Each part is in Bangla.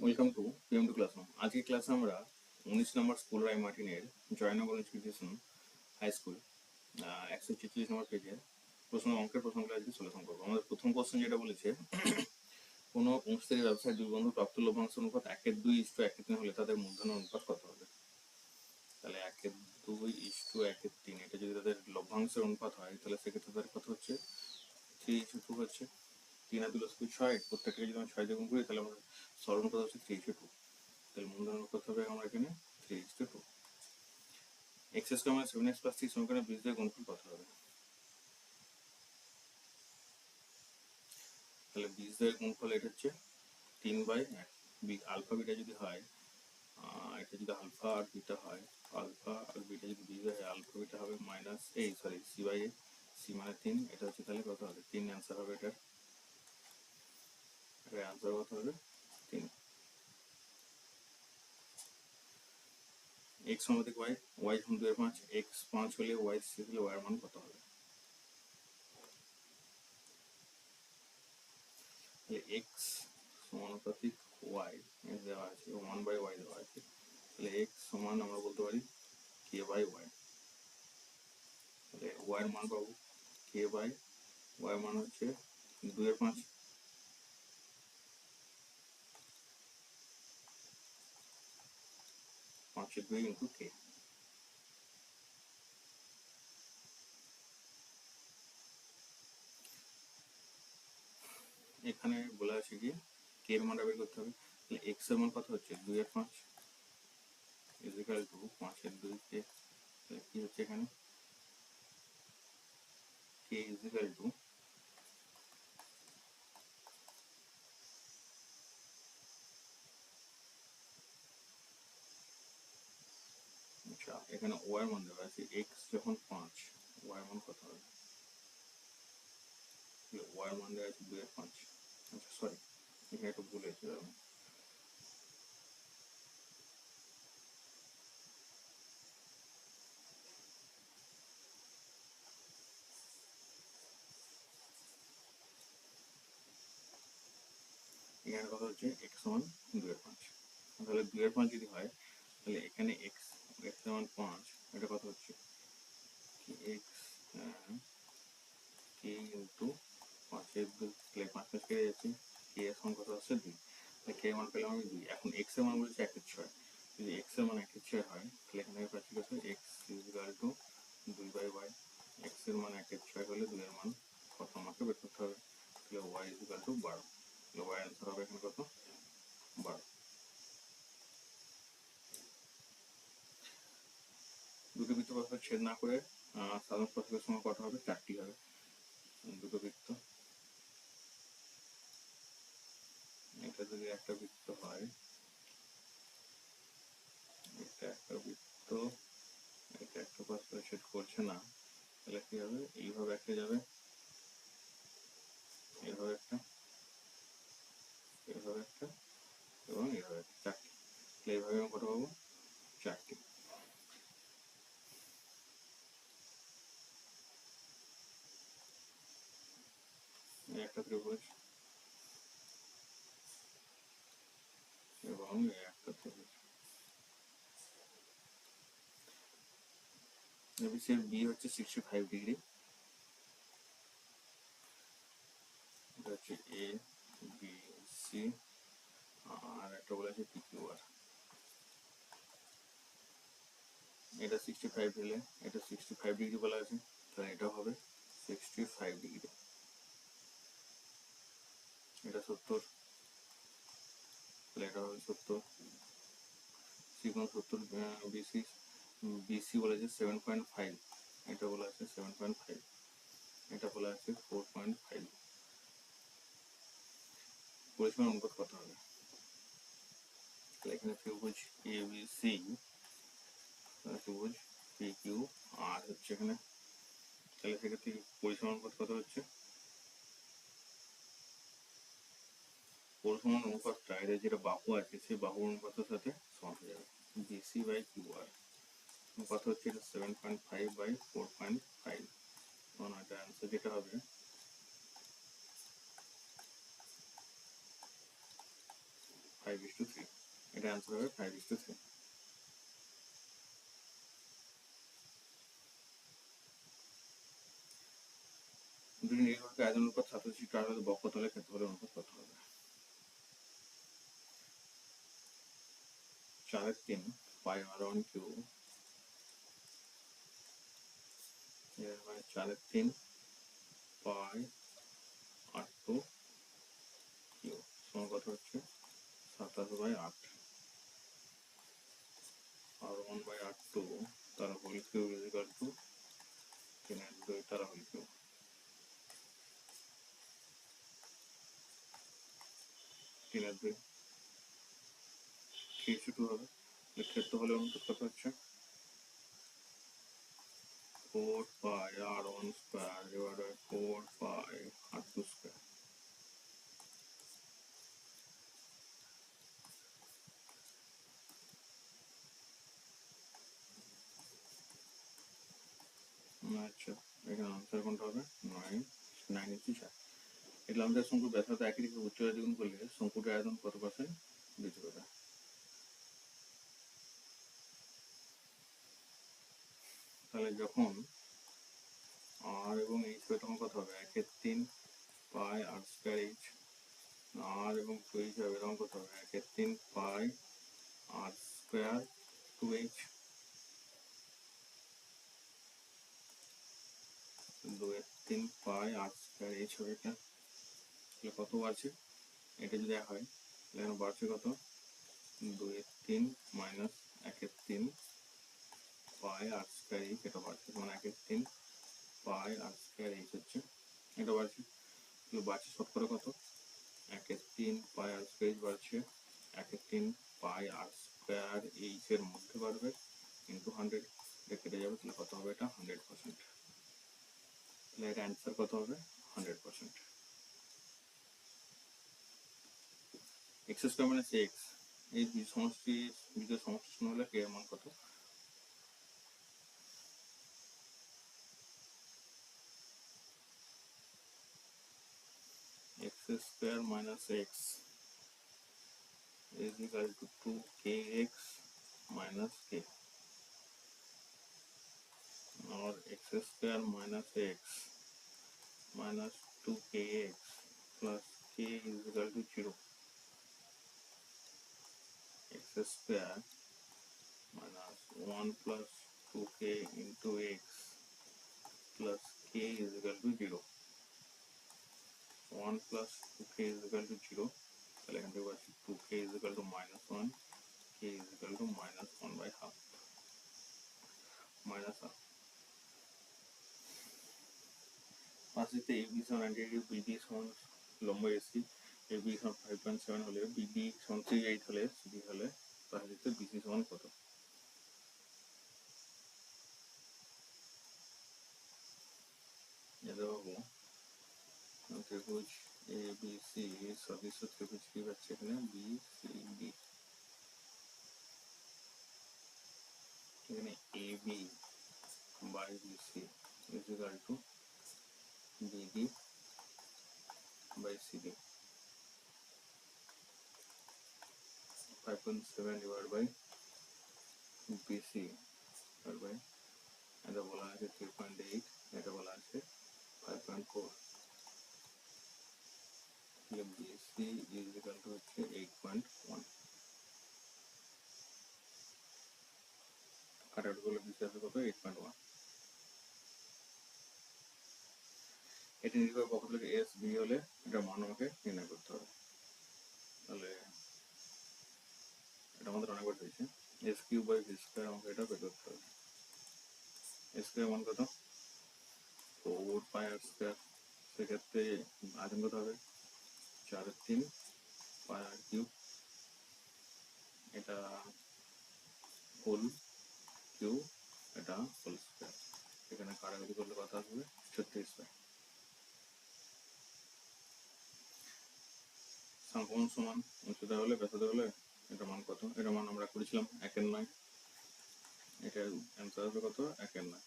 Welcome to PM two classroom আজকে ক্লাসে আমরা উনিশ নম্বর স্কুল রায় মার্টিনের জয়নগর ইনস্টিটিউশন হাই স্কুল একশো ছেচল্লিশ নম্বর পেজে প্রশ্ন, অঙ্কের প্রশ্নগুলো আজকে সলিউশন করব। আমাদের প্রথম কোশ্চেন যেটা বলেছে, কোনো অংশীদারি ব্যবসায় দুই বন্ধু প্রাপ্ত লভ্যাংশ অনুপাত একের দুই ইস্টু একের তিন হলে তাদের মূলধন অনুপাত কত হবে? তাহলে একের দুই ইস্টু একের তিন, এটা যদি তাদের লভ্যাংশের অনুপাত হয়, তাহলে সেক্ষেত্রে তাদের কত হচ্ছে? থ্রি ইস্টু টু হচ্ছে। তিন আর স্কুল ছয়, প্রত্যেকটা যদি আমরা ছয় দিয়ে গুণ করি, তাহলে আমরা সরল কথা হচ্ছে থ্রি ইস্টু টু তাহলে মূলধন কত হবে আমরা এখানে three is to two X square মানে সেভেন এক্স প্লাস থ্রি সমীকরণে বীজ দিয়ে গুণফল কত হবে? তাহলে বীজ দিয়ে গুণফল এটা হচ্ছে তিন বাই এক। আলফা বিটা যদি হয় এটা যদি আলফা আর বিটা হয় আলফা আর বিটা যদি বীজ হয় আলফা বিটা হবে মাইনাস এই sorry C by A C মানে তিন, এটা হচ্ছে তাহলে কত হবে? তিন অ্যান্সার হবে এটার। এটার অ্যান্সার কত হবে তিন এক্স সমাধিক ওয়াই ওয়াই সমান দুই পাঁচ এক্স পাঁচ হলে ওয়াই সিক্স হলে ওয়াই মান কত হবে তাহলে এক্স সমানুপাতিক ওয়াই দেওয়া আছে ওয়ান বাই ওয়াই দেওয়া আছে তাহলে এক্স সমান আমরা বলতে পারি কে বাই ওয়াই তাহলে ওয়াই এর মান পাবো কে বাই ওয়াই মান হচ্ছে দুইয়ের পাঁচ পাঁচের দুই ইন্টু কে এখানে বলা আছে কি? কে এর মানটা বের করতে হবে? তাহলে এক্সের মান কত হচ্ছে? দুই এর পাঁচ। ইজিক্যাল টু পাঁচের দুই কে কি হচ্ছে এখানে? কে ইজিক্যাল টু আচ্ছা এখানে ওয়াই মান দেওয়া আছে এক্স যখন পাঁচ, ওয়াই মান কত হবে? ওয়াই মান দেওয়া আছে দুই পাঁচ। আচ্ছা সরি এখানে একটু ভুল হয়েছে। এখানে কত হচ্ছে? এক্স সমান দুই এর পাঁচ। তাহলে দুই এর পাঁচ যদি হয়, তাহলে এখানে এক্স সমান পাঁচ এটা কত হচ্ছে এক্স কে ইন্টু পাঁচের দুই তাহলে পাঁচ পাঁচ কেটে যাচ্ছে কে এর সমান কত হচ্ছে দুই কে মান পেলাম আমি দুই। এখন এক্সের মান বলছে একের ছয়। যদি এক্সের মান একের ছয় হয়, তাহলে এখানে পাচ্ছি কত এক্স ইজিক্যাল টু দুই বাই ওয়াই এক্সের মান একের ছয় হলে দুই এর মান কত? আমাকে বের করতে হবে। তাহলে ওয়াই ইজিক্যাল টু বারো। তাহলে ওয়াই অ্যান্সার হবে এখানে কত? বারো। দুটো বৃত্ত ছেদ না করে সাধারণ স্পর্শকের সময় কত হবে, চারটি হবে। দুটো বৃত্ত। এটা যদি একটা বৃত্ত হয়, এটা একটা বৃত্ত, এটা একটা ছেদ করছে না, তাহলে কি হবে? এইভাবে একটা যাবে। এইভাবে একটা এইভাবে একটা, এবং এইভাবে একটা। চারটি। তাহলে এইভাবে আমি কত পাবো চারটি এই একটা ত্রিভুজ এবং এই একটা ত্রিভুজ এবিসির বি হচ্ছে সিক্সটি ফাইভ ডিগ্রি এটা হচ্ছে এ বি সি আর একটা বলা আছে পি কিউ এটা সিক্সটি ফাইভ হলে, এটা সিক্সটি ফাইভ ডিগ্রি বলা আছে, তাহলে এটা হবে সিক্সটি ফাইভ ডিগ্রি এটা সত্তর, তাহলে এটা হবে সত্তর। সিকোন সত্তর বিসি বিসি বলেছে সেভেন পয়েন্ট ফাইভ এটা বলা আছে সেভেন পয়েন্ট ফাইভ এটা বলা আছে ফোর পয়েন্ট ফাইভ পরিসীমার অনুপাত কত হবে? এখানে ত্রিভুজ এ বি সি ত্রিভুজ পি কিউ আর হচ্ছে এখানে। তাহলে সেক্ষেত্রে পরিসীমার অনুপাত কত হচ্ছে? পরিসীমার অনুপাতটা, এদের যেটা বাহু আছে, সেই বাহু অনুপাতের সাথে সমান হয়ে যাবে। বিসি বাই কিউ আর অনুপাত হচ্ছে এটা seven point five by four point five তখন এটা অ্যান্সার যেটা হবে। ফাইভ ইস টু থ্রি এটা অ্যান্সার হবে ফাইভ ইস টু থ্রি বক্ষতলে অনুপাত কত হবে? তিন পাই আর ওয়ান কিউ মানে চারের তিন পাই আট টু কিউ সমান কত হচ্ছে সাতাশ বাই আট আর ওয়ান বাই আট টু তারা whole Q is equal to তিনের দুই তারা হোল কিউ তিনের দুই থ্রি টু হবে ক্ষেত্রফলের অনুপাত কত হচ্ছে four pi R one square divide by four pi R two square আচ্ছা এখানে আনসার কোনটা হবে নাইন নাইন ইঞ্চি চার এটা আমাদের শঙ্কুর ব্যথাতে একই দিকে উচ্চতা দ্বিগুণ করলে শঙ্কুটির আয়তন কত পার্সেন্ট বৃদ্ধি পাবে তাহলে যখন আর এবং এইচ হবে কত হবে একের তিন পাই আর স্কোয়ার এইচ। আর এবং টু এইচ হবে তখন কত হবে একের তিন pi R square two H. দুয়ের তিন পাই আর স্কোয়ার এইচ হবে এটা। তাহলে কত বাড়ছে? এটা যদি হয়, তাহলে এখানে বাড়ছে কত? দুয়ের তিন মাইনাস একের তিন পাই আর স্কোয়ার এইচ এটা বাড়ছে। মানে একের তিন পাই আর স্কোয়ার এইচ হচ্ছে এটা বাড়ছে। তাহলে বাড়ছে শতকরা কত? একের তিন পাই আর স্কোয়ার এইচ বাড়ছে। একের তিন পাই আর স্কোয়ার এইচ এর মধ্যে বাড়বে। ইন্টু হান্ড্রেড এটা কেটে যাবে, তাহলে কত হবে এটা? হান্ড্রেড পার্সেন্ট তাহলে এর অ্যান্সার কত হবে? হান্ড্রেড পার্সেন্ট এক্স স্কোয়ার মানে এক্স এই সমষ্টি বীজের সমষ্টি শূন্য হলে কে মান কত? x square minus x is equal to 2kx minus k. Or x square minus x minus 2kx plus k is equal to 0 x square minus 1 plus 2k into x plus k is equal to 0 1 plus 2k is equal to 0 তাহলে এখান থেকে পাচ্ছি 2k is equal to minus 1 k is equal to minus 1 by half. Minus half. পাশে এ বি সমান নাইনটি বিডি সমান লম্ব এসি এ বি সমান ফাইভ পয়েন্ট সেভেন হলে বিডি সমান থ্রি এইট হলে সিডি হলে তাহলে বিসি সমান কত? चतुर्भुज ए बी सी सभी चतुर्भुज की व्याख्या करें B C D A B by B C is equal to B D by C D five point seven divide by B C divide by ऐसा बोला है कि थ्री पॉइंट एट ऐसा बोला है कि five point four CFDC is equal to 8.1 কারেন্টগুলো বিচার কত 8.1 এটি নির্ভর বক্ররেখা এস বি হলে এটা মান আমাকে নির্ণয় করতে হবে তাহলে এটা আমাদের অনেকবার হয়েছে S Q by V square আমাকে এটা বের করতে হবে এস স্কোয়ার মান কত ফোর পাই আর স্কোয়ার সেক্ষেত্রে আজম কত হবে চারের তিন পাই আর কিউব। এটা হোল কিউ এটা হোল স্কোয়ার। এখানে কাটাকাটি করলে কত আসবে? ছত্রিশ পাই সংক্রমণ সমান উচ্চতা হলে ব্যথাতে হলে এটা মান কত? এটা মান আমরা করেছিলাম একের নয়। এটা অ্যান্সার আসবে কত? একের নয়।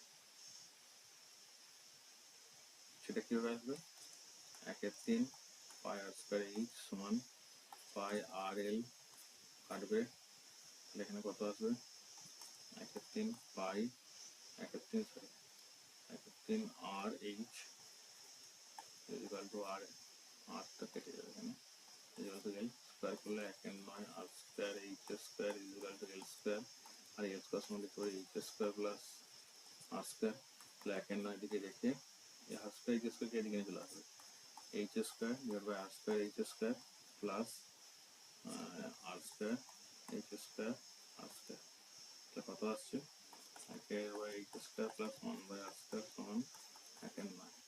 সেটা কীভাবে আসবে? একের তিন পাই আর স্কোয়ার এইচ সমান পাই আর এল কাটবে তাহলে এখানে কত আসবে একের তিন পাই একের তিন সরি একের তিন R H is equal to R আরটা কেটে যাবে এখানে ইজিকাল টু এল স্কোয়ার করলে একের নয় R square H square equal to L square R L square সমান লিখতে পারি H square plus R square তাহলে একের নয় দিকে রেখে এই আর স্কোয়ার এইচ স্কোয়ার এদিকে নিয়ে চলে আসবে h square divided by r square h square plus uh, r square h square r square তাহলে কত আসছে একের by H plus one one by R square সমান একের নয়